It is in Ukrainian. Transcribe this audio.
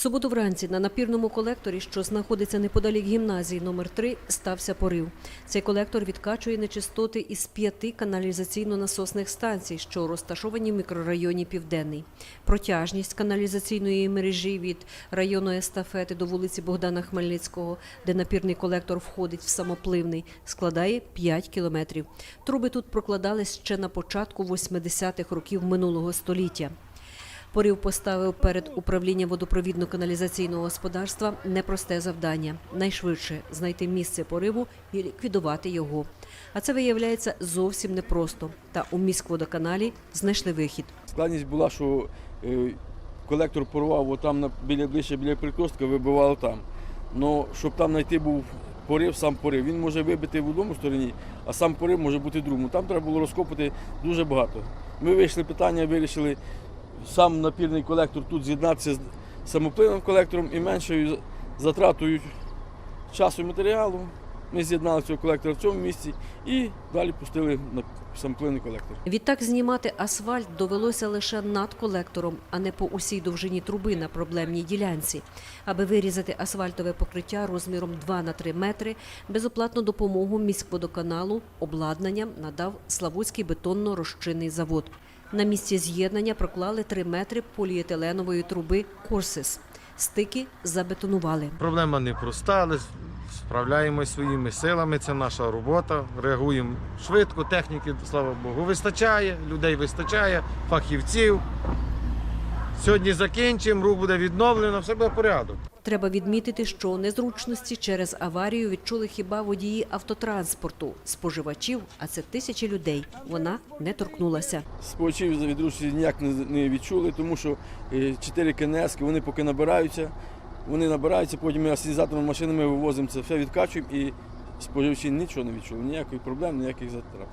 Суботу вранці на напірному колекторі, що знаходиться неподалік гімназії номер 3 стався порив. Цей колектор відкачує нечистоти із п'яти каналізаційно-насосних станцій, що розташовані в мікрорайоні Південний. Протяжність каналізаційної мережі від району естафети до вулиці Богдана Хмельницького, де напірний колектор входить в самопливний, складає 5 кілометрів. Труби тут прокладались ще на початку 80-х років минулого століття. Порів поставив перед управлінням водопровідно-каналізаційного господарства непросте завдання найшвидше знайти місце пориву і ліквідувати його. А це виявляється зовсім непросто. Та у міськводоканалі знайшли вихід. Складність була, що е, колектор порвав отам біля, ближче біля прикостка, вибивало там. Но щоб там знайти був порив, сам порив, він може вибити в одному стороні, а сам порив може бути в другому. Там треба було розкопати дуже багато. Ми вийшли питання, вирішили сам напірний колектор тут з'єднатися з самопливним колектором і меншою затратою часу і матеріалу. Ми з'єднали цього колектора в цьому місці і далі пустили на самопливний колектор. Відтак знімати асфальт довелося лише над колектором, а не по усій довжині труби на проблемній ділянці. Аби вирізати асфальтове покриття розміром 2 на 3 метри, безоплатну допомогу міськводоканалу обладнанням надав Славутський бетонно-розчинний завод. На місці з'єднання проклали 3 метри поліетиленової труби «Корсис». Стики забетонували. Проблема непроста, але справляємось своїми силами. Це наша робота. Реагуємо швидко, техніки, слава Богу, вистачає, людей вистачає, фахівців. Сьогодні закінчимо, рух буде відновлено, все буде порядок. Треба відмітити, що незручності через аварію відчули хіба водії автотранспорту, споживачів, а це тисячі людей. Вона не торкнулася. Споживачів за відручності ніяк не, відчули, тому що е, чотири КНС, вони поки набираються, вони набираються, потім ми асенізаторними машинами вивозимо це все, відкачуємо і споживачі нічого не відчули, ніяких проблем, ніяких затрат.